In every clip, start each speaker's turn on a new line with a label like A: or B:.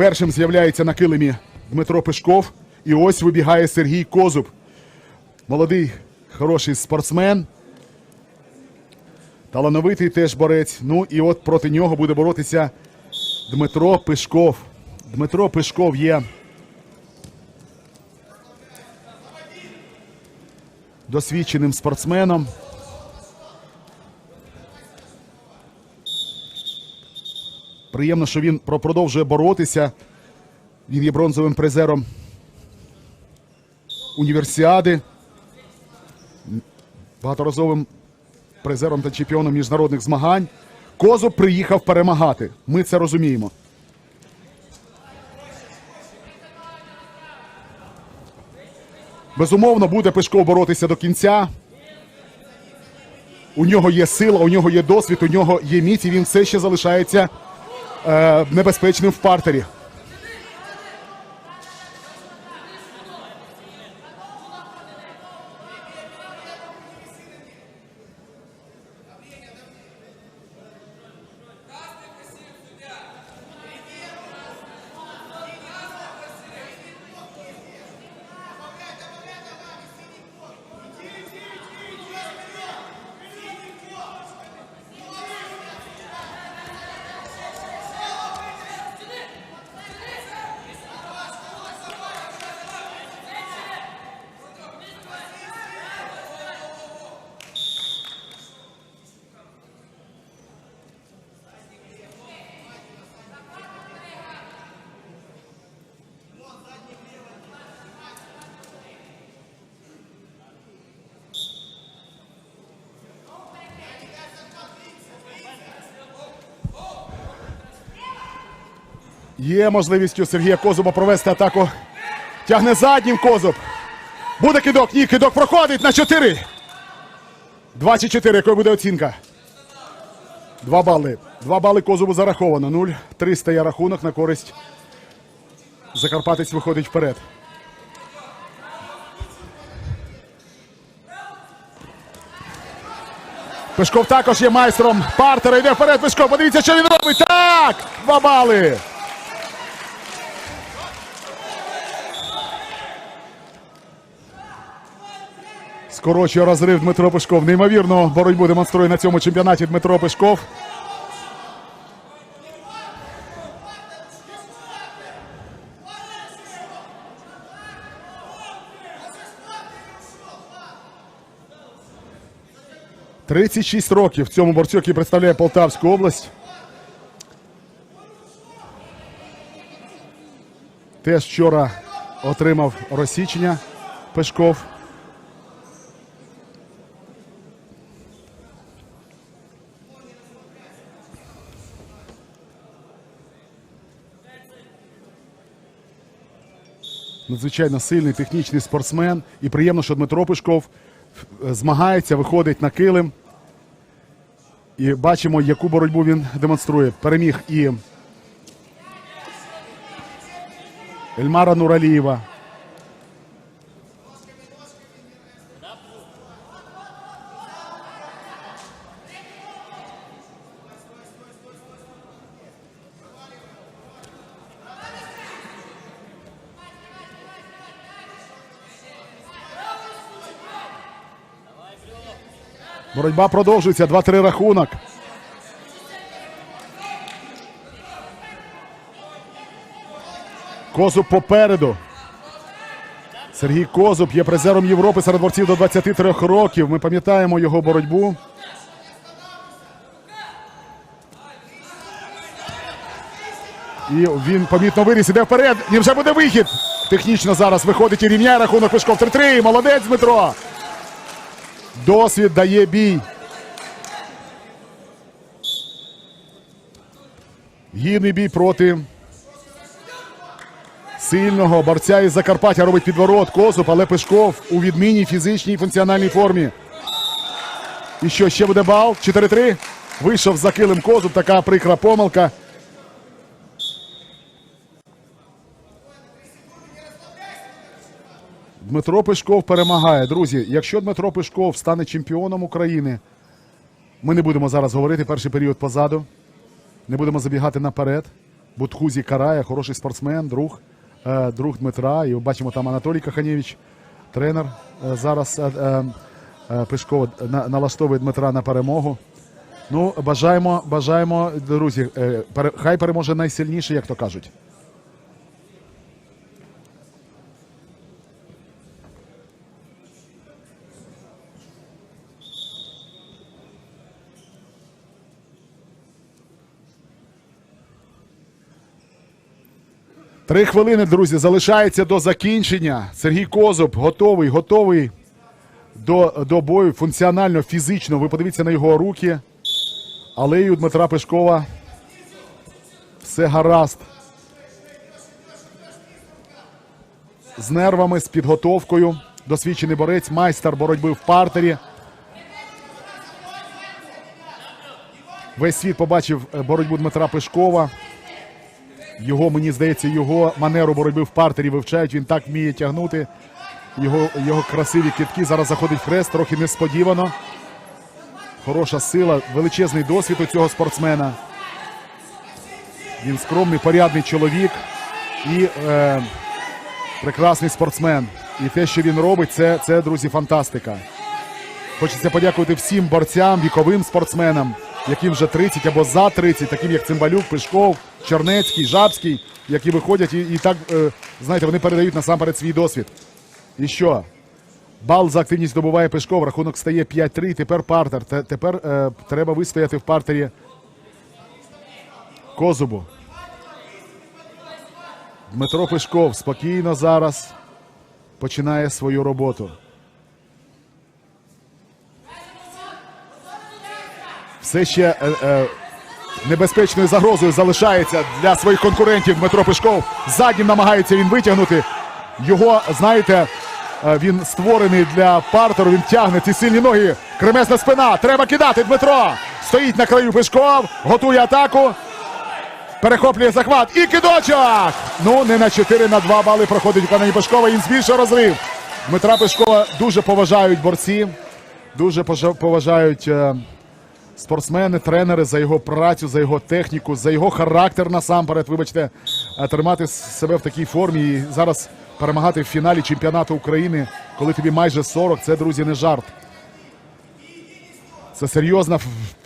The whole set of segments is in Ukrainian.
A: Першим з'являється на килимі Дмитро Пишков. І ось вибігає Сергій Козуб. Молодий, хороший спортсмен. Талановитий теж борець. Ну і от проти нього буде боротися Дмитро Пишков. Дмитро Пишков є досвідченим спортсменом. Приємно, що він продовжує боротися. Він є бронзовим призером універсіади, багаторазовим призером та чемпіоном міжнародних змагань. Козуб приїхав перемагати. Ми це розуміємо. Безумовно, буде Пишков боротися до кінця. У нього є сила, у нього є досвід, у нього є міць, і він все ще залишається е, небезпечним в партері. Є можливість у Сергія Козуба провести атаку. Тягне заднім Козуб. Буде кидок. Ні, кидок проходить на 4. 24, якою буде оцінка? Два бали. Два бали Козубу зараховано. 0. 3 стає рахунок на користь. Закарпатець виходить вперед. Пешков також є майстром партера. Йде вперед. Пешков. Подивіться, що він робить. Так! Два бали. Скорочує розрив Дмитро Пешков. Неймовірну боротьбу демонструє на цьому чемпіонаті Дмитро Пешков. Тридцять шість років цьому борцю, який представляє Полтавську область. Теж вчора отримав розсічення Пешков. Надзвичайно сильний технічний спортсмен. І приємно, що Дмитро Пишков е, змагається, виходить на килим. І бачимо, яку боротьбу він демонструє. Переміг і Ельмара Нуралієва. Боротьба продовжується. 2-3 рахунок. Козуб попереду. Сергій Козуб є призером Європи серед борців до 23 років. Ми пам'ятаємо його боротьбу. І він помітно виріс, іде вперед. І вже буде вихід. Технічно зараз виходить і рівняє рахунок Пешков 3-3. Молодець Дмитро. Досвід дає бій. Гідний бій проти сильного борця із Закарпаття робить підворот Козуб, але Пешков у відмінній фізичній і функціональній формі. І що, ще буде бал? 4-3. Вийшов за килим Козуб. Така прикра помилка. Дмитро Пешков перемагає. Друзі, якщо Дмитро Пешков стане чемпіоном України, ми не будемо зараз говорити перший період позаду. Не будемо забігати наперед. Бутхузі Карая, хороший спортсмен, друг, е, друг Дмитра. І бачимо там Анатолій Каханєвич, тренер. е, Зараз е, Пишков на- налаштовує Дмитра на перемогу. Ну, бажаємо, бажаємо, друзі, хай переможе найсильніший, як то кажуть. Три хвилини, друзі, залишається до закінчення. Сергій Козуб готовий, готовий до, до бою функціонально, фізично. Ви подивіться на його руки. Але і у Дмитра Пешкова все гаразд. З нервами, з підготовкою. Досвідчений борець, майстер боротьби в партері. Весь світ побачив е, боротьбу Дмитра Пешкова. Його, мені здається, його манеру боротьби в партері вивчають. Він так вміє тягнути. Його, його красиві китки. Зараз заходить хрест, трохи несподівано. Хороша сила, величезний досвід у цього спортсмена. Він скромний, порядний чоловік і е, прекрасний спортсмен. І те, що він робить, це, це, друзі, фантастика. Хочеться подякувати всім борцям, віковим спортсменам, яким вже 30 або за 30, таким як Цимбалюк, Пишков, Чернецький, Жабський, які виходять і, і так, е, знаєте, вони передають насамперед свій досвід. І що? Бал за активність добуває Пешков, рахунок стає 5-3, тепер партер. Те- Тепер е, треба вистояти в партері Козубу. Дмитро Пешков спокійно зараз починає свою роботу. Все ще е, е, небезпечною загрозою залишається для своїх конкурентів Дмитро Пешков. Заднім намагається він витягнути. Його, знаєте, е, він створений для партеру, він тягне ці сильні ноги. Кремесна спина. Треба кидати Дмитро. Стоїть на краю Пешков, готує атаку. Перехоплює захват і кидочок! Ну, не на 4, на 2 бали проходить виконання Пешкова. Він збільшує розрив. Дмитра Пешкова дуже поважають борці, дуже поважають е, спортсмени, тренери за його працю, за його техніку, за його характер насамперед. Вибачте, е, тримати себе в такій формі і зараз перемагати в фіналі чемпіонату України, коли тобі майже 40, це, друзі, не жарт. Це серйозна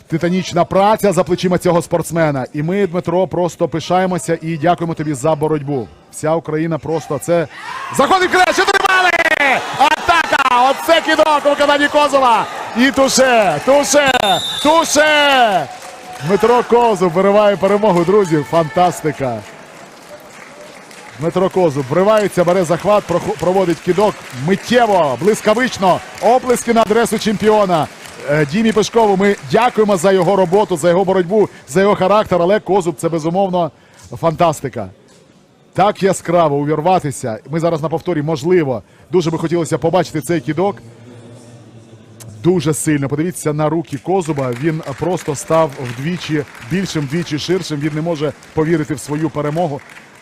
A: титанічна праця за плечима цього спортсмена. І ми, Дмитро, просто пишаємося і дякуємо тобі за боротьбу. Вся Україна просто це. Заходить краще, тримали! Атака! Оце кидок у виконанні Козова! І туше! Туше! Туше! Дмитро Козуб вириває перемогу, друзі. Фантастика! Дмитро Козуб вривається, бере захват, проводить кидок миттєво, блискавично. Оплески на адресу чемпіона. Е, Дімі Пешкову ми дякуємо за його роботу, за його боротьбу, за його характер. Але Козуб це безумовно фантастика. Так яскраво увірватися. Ми зараз на повторі, можливо, дуже би хотілося побачити цей кидок. Дуже сильно. Подивіться на руки Козуба. Він просто став вдвічі більшим, вдвічі ширшим. Він не може повірити в свою перемогу.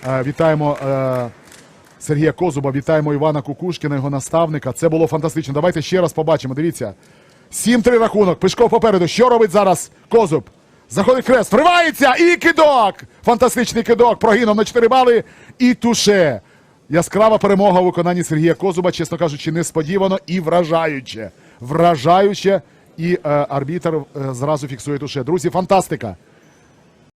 A: Е, Вітаємо е, Сергія Козуба, вітаємо Івана Кукушкіна, його наставника. Це було фантастично. Давайте ще раз побачимо. Дивіться. 7-3 рахунок. Пишков попереду. Що робить зараз Козуб? Заходить хрест, вривається і кидок! Фантастичний кидок. Прогином на 4 бали і туше. Яскрава перемога у виконанні Сергія Козуба, чесно кажучи, несподівано і вражаюче. Вражаюче. І е, арбітер е, зразу фіксує туше. Друзі, фантастика.